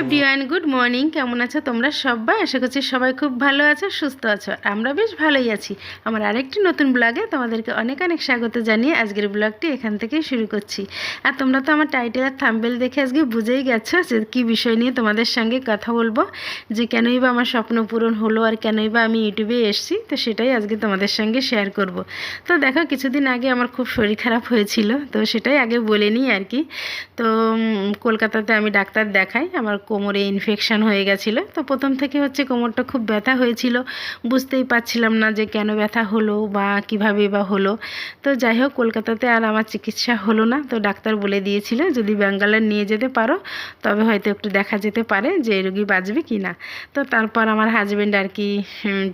Everyone good morning কেমন আছো তোমরা সবাই? আশা করছি সবাই খুব ভালো আছো, সুস্থ আছো। আমরা বেশ ভালোই আছি। আমার আরেকটি নতুন ব্লগে তোমাদেরকে অনেক অনেক স্বাগত জানিয়ে আজকের ব্লগটি এখান থেকেই শুরু করছি। আর তোমরা তো আমার টাইটেল আর থাম্বেল দেখে আজকে বুঝেই গেছো যে কী বিষয় নিয়ে তোমাদের সঙ্গে কথা বলব, যে কেনই বা আমার স্বপ্ন পূরণ হলো আর কেনই বা আমি ইউটিউবে এসেছি, তো সেটাই আজকে তোমাদের সঙ্গে শেয়ার করব। তো দেখো, কিছুদিন আগে আমার খুব শরীর খারাপ হয়েছিল, তো সেটাই আগে বলে নিই আর কি। তো কলকাতাতে আমি ডাক্তার দেখাই, আমার কোমরে ইনফেকশান হয়ে গেছিল। তো প্রথম থেকে হচ্ছে কোমরটা খুব ব্যথা হয়েছিল। বুঝতেই পারছিলাম না যে কেন ব্যথা হলো বা কীভাবে বা হলো। তো যাই হোক, কলকাতাতে আর আমার চিকিৎসা হলো না। তো ডাক্তার বলে দিয়েছিল, যদি ব্যাঙ্গালোর নিয়ে যেতে পারো, তবে হয়তো একটু দেখা যেতে পারে যে রোগী বাঁচবে কি না। তো তারপর আমার হাজব্যান্ড আর কি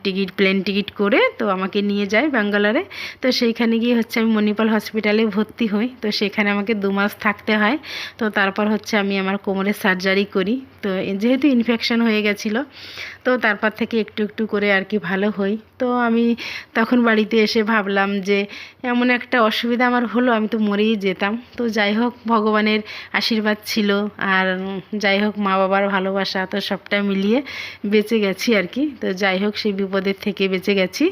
টিকিট প্লেন টিকিট করে তো আমাকে নিয়ে যায় ব্যাঙ্গালোরে। তো সেইখানে গিয়ে হচ্ছে আমি মণিপাল হসপিটালে ভর্তি হই। তো সেখানে আমাকে দু মাস থাকতে হয়। তো তারপর হচ্ছে আমি আমার কোমরে সার্জারি করি। তো যেহেতু ইনফেকশন হয়ে গেছিল তো তারপর থেকে একটু একটু করে আর কি ভালো হই। তো আমি তখন বাড়িতে এসে ভাবলাম যে এমন একটা অসুবিধা আমার হলো, আমি তো মরেই যেতাম। তো যাই হোক, ভগবানের আশীর্বাদ ছিল আর যাই হোক মা বাবার ভালোবাসা তো সবটা মিলিয়ে বেঁচে গেছি আর কি। তো যাই হোক, সেই বিপদের থেকে বেঁচে গেছি।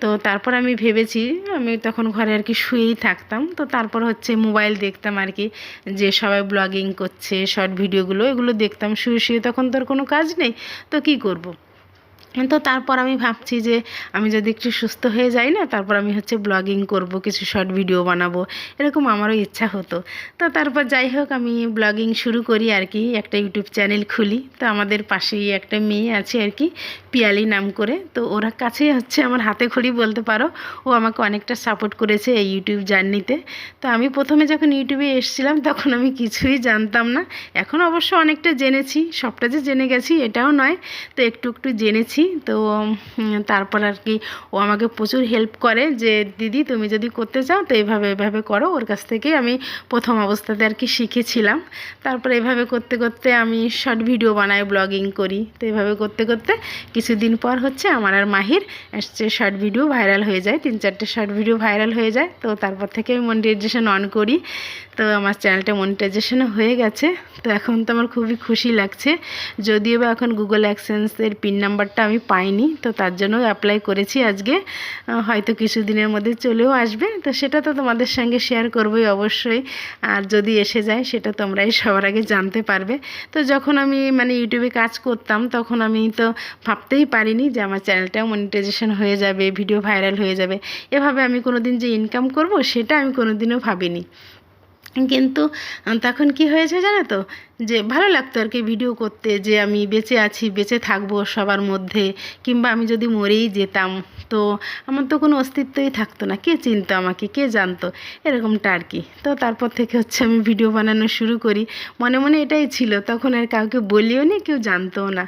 তো তারপর আমি ভেবেছি, আমি তখন ঘরে আর কি শুয়েই থাকতাম। তো তারপর হচ্ছে মোবাইল দেখতাম আর কি, যে সবাই ব্লগিং করছে, শর্ট ভিডিওগুলো, এগুলো দেখতাম। শুয়ে শুয়ে তখন তো আর কোনো কাজ নেই। তো কি করব। তো তারপর আমি ভাবছি যে আমি যদি একটু সুস্থ হয়ে যাই না, তারপর আমি হচ্ছে ব্লগিং করব, কিছু শর্ট ভিডিও বানাবো, এরকম আমারও ইচ্ছা হতো। তো তারপর যাই হোক, আমি ব্লগিং শুরু করি আর কি, একটা ইউটিউব চ্যানেল খুলি। তো আমাদের পাশেই একটা মেয়ে আছে আর কি, পিয়ালি নাম করে। তো ওরা কাছেই হচ্ছে আমার হাতে খড়ি বলতে পারো, ও আমাকে অনেকটা সাপোর্ট করেছে এই ইউটিউব জার্নিতে তো আমি প্রথমে যখন ইউটিউবে এসেছিলাম, তখন আমি কিছুই জানতাম না। এখন অবশ্য অনেকটা জেনেছি, সবটা যে জেনে গেছি এটাও নয়। তো একটু একটু জেনেছি তো তারপর আর কি ও আমাকে প্রচুর হেল্প করে যে, দিদি, তুমি যদি করতে চাও, তো এভাবে এভাবে করো। ওর কাছ থেকে আমি প্রথম অবস্থাতে আর কি শিখেছিলাম। তারপর এভাবে করতে করতে আমি শর্ট ভিডিও বানাই ব্লগিং করি। তো এভাবে করতে করতে কিছুদিন পর হচ্ছে আমার আর মাহির আসছে শর্ট ভিডিও ভাইরাল হয়ে যায়। তিন, চারটে শর্ট ভিডিও ভাইরাল হয়ে যায়। তো তারপর থেকে আমি মনিটাইজেশন অন করি। তো আমার চ্যানেলটা মনিটাইজেশনও হয়ে গেছে। তো এখন তো আমার খুবই খুশি লাগছে। যদিও বা এখন গুগল অ্যাক্সেন্সের পিন নাম্বারটা আমি পাইনি, তো তার জন্য অ্যাপ্লাই করেছি আজকে। হয়তো কিছুদিনের মধ্যে চলেও আসবে, তো সেটা তো তোমাদের সঙ্গে শেয়ার করবোই অবশ্যই। আর যদি এসে যায়, সেটা তোমরাই সবার আগে জানতে পারবে। তো যখন আমি মানে ইউটিউবে কাজ করতাম, তখন আমি তো ভাবতেই পারিনি যে আমার চ্যানেলটাও মনিটাইজেশন হয়ে যাবে ভিডিও ভাইরাল হয়ে যাবে। এভাবে আমি কোনো দিন যে ইনকাম করব, সেটা আমি কোনো দিনও ভাবিনি। কিন্তু তখন কি হয়েছে জানো তো? যে ভালো লাগতো আর কি ভিডিও করতে, যে আমি বেঁচে আছি, বেঁচে থাকব সবার মধ্যে, কিংবা আমি যদি মরেই যেতাম। তো আমার তো কোনো অস্তিত্বই থাকতো না। কে চিনতো আমাকে? কে জানতো? এরকমটা আর কি। তো তারপর থেকে হচ্ছে আমি ভিডিও বানানো শুরু করি। মনে মনে এটাই ছিল। তখন আর কাউকে বলিও নি, কেউ জানতো না।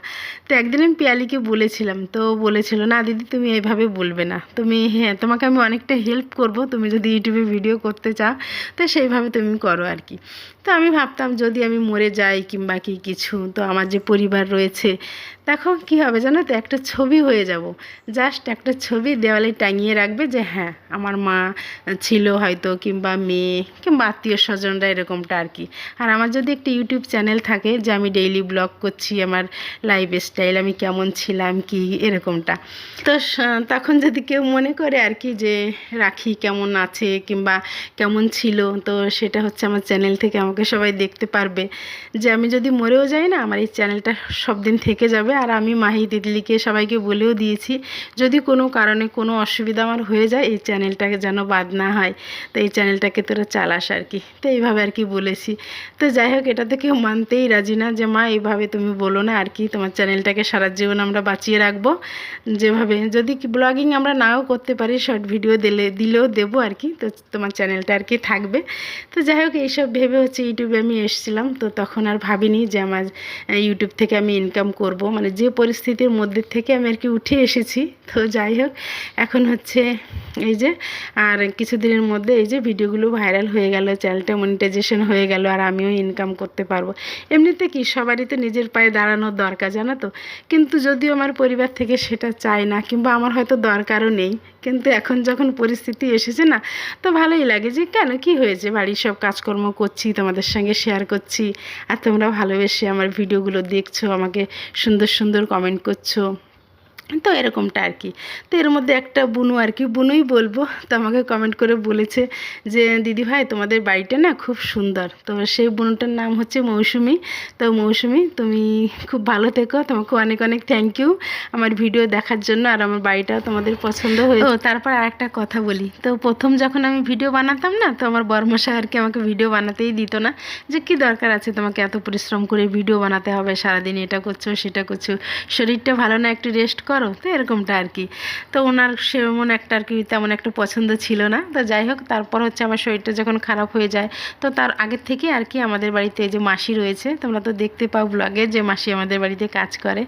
তো একদিন আমি পিয়ালিকে বলেছিলাম। তো বলেছিল, না দিদি, তুমি এইভাবে বলবে না। তুমি হ্যাঁ তোমাকে আমি অনেকটা হেল্প করব। তুমি যদি ইউটিউবে ভিডিও করতে চাও, তো সেইভাবে তুমি করো আর কি। তো আমি ভাবতাম, যদি আমি মরে যাই কিংবা কি কিছু, তো আমার যে পরিবার রয়েছে দেখো কি হবে জানো তো? একটা ছবি হয়ে যাব। জাস্ট একটা ছবি দেওয়ালে টাঙিয়ে রাখবে যে হ্যাঁ আমার মা ছিল হয়তো কিংবা মেয়ে কিংবা আত্মীয় স্বজনরা এরকমটা আর কি। আর আমার যদি একটা ইউটিউব চ্যানেল থাকে যে, আমি ডেইলি ব্লগ করছি, আমার লাইফ স্টাইল আমি কেমন ছিলাম, কি এরকমটা। তো তখন যদি কেউ মনে করে আর কি যে, রাখি কেমন আছে কিংবা কেমন ছিল, তো সেটা হচ্ছে আমার চ্যানেল থেকে আমাকে সবাই দেখতে পারবে। যে, আমি যদি মরেও যাই না, আমার এই চ্যানেলটা সব দিন থেকে যাবে। আর আমি মাহি দিদিলিকে সবাইকে বলেও দিয়েছি, যদি কোনো কারণে কোনো অসুবিধা আমার হয়ে যায়, এই চ্যানেলটাকে যেন বাদ না হয়। তো এই চ্যানেলটাকে তোরা চালাস আর কি। তো এইভাবে আর কি বলেছি। তো যাই হোক এটা তো কেউ মানতেই রাজি না যে, মা, এইভাবে তুমি বলো না আর কি, তোমার চ্যানেলটাকে সারা জীবন আমরা বাঁচিয়ে রাখব। যেভাবে, যদি ব্লগিং আমরা নাও করতে পারি, শর্ট ভিডিও দিলে, দিলেও দেবো আর কি। তো তোমার চ্যানেলটা আর কি থাকবে। তো যাই হোক, এইসব ভেবে হচ্ছে ইউটিউবে আমি এসেছিলাম। তো তখন আর ভাবিনি যে, আমার ইউটিউব থেকে আমি ইনকাম করব। মানে যে পরিস্থিতির মধ্যে থেকে আমি আর কি উঠে এসেছি। তো যাই হোক এখন হচ্ছে এই যে, আর কিছুদিনের মধ্যে এই যে ভিডিওগুলো ভাইরাল হয়ে গেল চ্যানেলটা মনিটাইজেশন হয়ে গেল, আর আমিও ইনকাম করতে পারব। এমনিতে কি সবারই তো নিজের পায়ে দাঁড়ানোর দরকার, জানো তো? কিন্তু যদিও আমার পরিবার থেকে সেটা চায় না, কিংবা আমার হয়তো দরকারও নেই, কিন্তু এখন যখন পরিস্থিতি এসেছে না, তো ভালোই লাগে যে কেন, কি হয়েছে? বাড়ির সব কাজকর্ম করছি, তোমাদের সঙ্গে শেয়ার করছি, আর তোমরা ভালোবেসে আমার ভিডিওগুলো দেখছ, আমাকে সুন্দর সুন্দর কমেন্ট করছ। তো এরকমটা আর কি। তো এর মধ্যে একটা বুনু আর কি, বুনুই বলব। তো আমাকে কমেন্ট করে বলেছে যে, দিদি ভাই, তোমাদের বাড়িটা না খুব সুন্দর। তো সেই বুনুটার নাম হচ্ছে মৌসুমি। তো মৌসুমি, তুমি খুব ভালো থেকো। তোমাকে অনেক অনেক থ্যাংক ইউ আমার ভিডিও দেখার জন্য আর আমার বাড়িটাও তোমাদের পছন্দ হয়েছে। ও, তারপর আর একটা কথা বলি। তো প্রথম যখন আমি ভিডিও বানাতাম না, তো আমার বর্মশাই আর কি আমাকে ভিডিও বানাতেই দিত না। যে, কি দরকার আছে তোমাকে এত পরিশ্রম করে ভিডিও বানাতে হবে? সারাদিন এটা করছ, সেটা করছ। শরীরটা ভালো না, একটু রেস্ট করো। তো এরকমটা আর কি। তো ওনার সেমন একটা আর কি তেমন একটা পছন্দ ছিল না। তো যাই হোক, তারপর হচ্ছে আমার শরীরটা যখন খারাপ হয়ে যায়, তো তার আগের থেকে আর কি আমাদের বাড়িতে যে মাসি রয়েছে, তোমরা তো দেখতে পাও ব্লগে যে মাসি আমাদের বাড়িতে কাজ করে।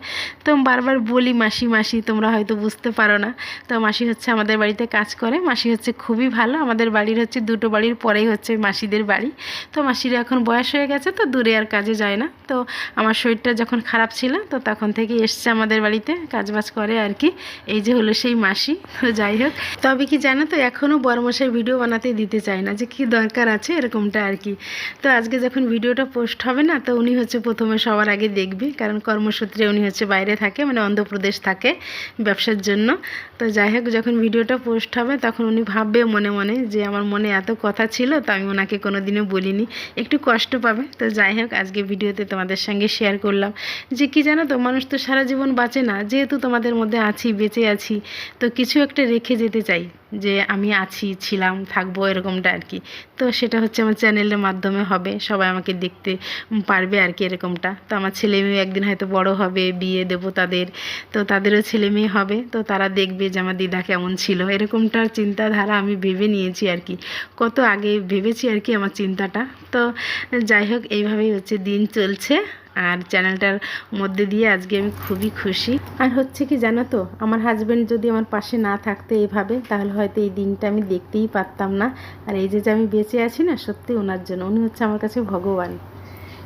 তো বারবার বলি, মাসি মাসি, তোমরা হয়তো বুঝতে পারো না। তো মাসি হচ্ছে আমাদের বাড়িতে কাজ করে। মাসি হচ্ছে খুবই ভালো। আমাদের বাড়ির হচ্ছে দুটো বাড়ির পরেই হচ্ছে মাসিদের বাড়ি। তো মাসির এখন বয়স হয়ে গেছে, তো দূরে আর কাজে যায় না। তো আমার শরীরটা যখন খারাপ ছিল, তো তখন থেকে এসছে আমাদের বাড়িতে কাজবাজ করে আর কি। এই যে হলো সেই মাসি, তো যাই হোক। তবে কি জানো তো এখনও বড়মশাই ভিডিও বানাতে দিতে চায় না, যে কি দরকার আছে এরকমটা আর কি। তো আজকে যখন ভিডিওটা পোস্ট হবে না, তো উনি হচ্ছে প্রথমে সবার আগে দেখবে, কারণ কর্মসূত্রে উনি হচ্ছে বাইরে থাকে মানে অন্ধ্রপ্রদেশ থাকে ব্যবসার জন্য। তো যাই হোক, যখন ভিডিওটা পোস্ট হবে, তখন উনি ভাববে মনে মনে যে আমার মনে এত কথা ছিল, তো আমি ওনাকে কোনো দিনও বলিনি। একটু কষ্ট পাবে। তো যাই হোক, আজকে ভিডিওতে তোমাদের সঙ্গে শেয়ার করলাম। যে কি জানো তো, মানুষ তো সারা জীবন বাঁচে না, যেহেতু তোমাদের মধ্যে আছি, বেঁচে আছি। তো কিছু একটা রেখে যেতে চাই যে আমি আছি, ছিলাম, থাকব এরকমটা আর কি। তো সেটা হচ্ছে আমার চ্যানেলের মাধ্যমে হবে। সবাই আমাকে দেখতে পারবে আর কি এরকমটা। তো আমার ছেলে মেয়ে একদিন হয়তো বড় হবে, বিয়ে দেবো তাদের। তো তাদেরও ছেলে মেয়ে হবে। তো তারা দেখবে যে আমার দিদা কেমন ছিল। এরকমটার চিন্তাধারা আমি ভেবে নিয়েছি আর কি। কত আগে ভেবেছি আর কি আমার চিন্তাটা। তো যাই হোক, এইভাবেই হচ্ছে দিন চলছে। আর চ্যানেলটার মধ্যে দিয়ে আজকে আমি খুবই খুশি। আর হচ্ছে কি জানো তো, আমার হাজব্যান্ড যদি আমার পাশে না থাকতে এভাবে, তাহলে হয়তো এই দিনটা আমি দেখতেই পারতাম না। আর এই যে যে আমি বেঁচে আছি না, সত্যি ওনার জন্য, উনি হচ্ছে আমার কাছে ভগবান।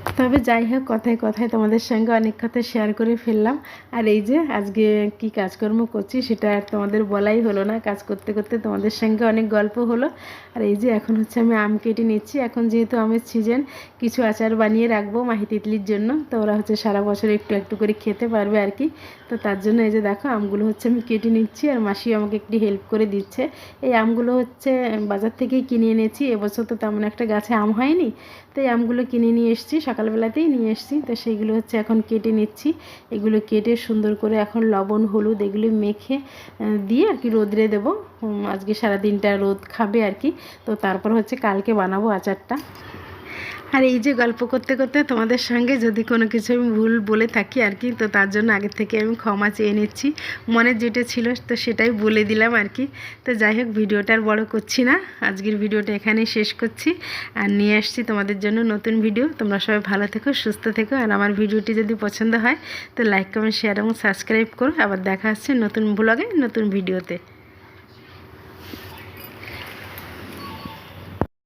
তবে যাই হোক, কথায় কথায় তোমাদের সঙ্গে অনেক কথা শেয়ার করে ফেললাম। আর এই যে আজকে কি কাজকর্ম করছি সেটা আর তোমাদের বলাই হলো না। কাজ করতে করতে তোমাদের সঙ্গে অনেক গল্প হলো। আর এই যে এখন হচ্ছে আমি আম কেটে নিচ্ছি। এখন যেহেতু আমের সিজন কিছু আচার বানিয়ে রাখব মাহি তিতলির জন্য। তো ওরা হচ্ছে সারা বছর একটু একটু করে খেতে পারবে আর কি। তো তার জন্য এই যে দেখো, আমগুলো হচ্ছে আমি কেটে নিচ্ছি। আর মাসি আমাকে একটু হেল্প করে দিচ্ছে। এই আমগুলো হচ্ছে বাজার থেকেই কিনে এনেছি। এবছর তো তেমন একটা গাছে আম হয়নি। তো এই আমগুলো কিনে নিয়ে এসেছি। সকালবেলাতেই নিয়ে এসেছি। তো সেইগুলো হচ্ছে এখন কেটে নিচ্ছি। এগুলো কেটে সুন্দর করে এখন লবণ, হলুদ এগুলো মেখে দিয়ে আর কি রোদ্রে দেবো। আজকে সারা দিনটা রোদ খাবে আর কি। তো তারপর হচ্ছে কালকে বানাবো আচারটা। আর এই যে গল্প করতে করতে তোমাদের সঙ্গে যদি কোনো কিছু আমি ভুল বলে থাকি আর কি, তো তার জন্য আগে থেকে আমি ক্ষমা চেয়ে নিচ্ছি। মনে যেটা ছিল, তো সেটাই বলে দিলাম আর কি। তো যাই হোক, ভিডিওটা আর বড় করছি না। আজকের ভিডিওটা এখানেই শেষ করছি। আর নিয়ে আসছি তোমাদের জন্য নতুন ভিডিও। তোমরা সবাই ভালো থেকো, সুস্থ থেকো। আর আমার ভিডিওটি যদি পছন্দ হয়, তো লাইক, কমেন্ট, শেয়ার এবং সাবস্ক্রাইব করো। আবার দেখা হচ্ছে নতুন ব্লগে, নতুন ভিডিওতে।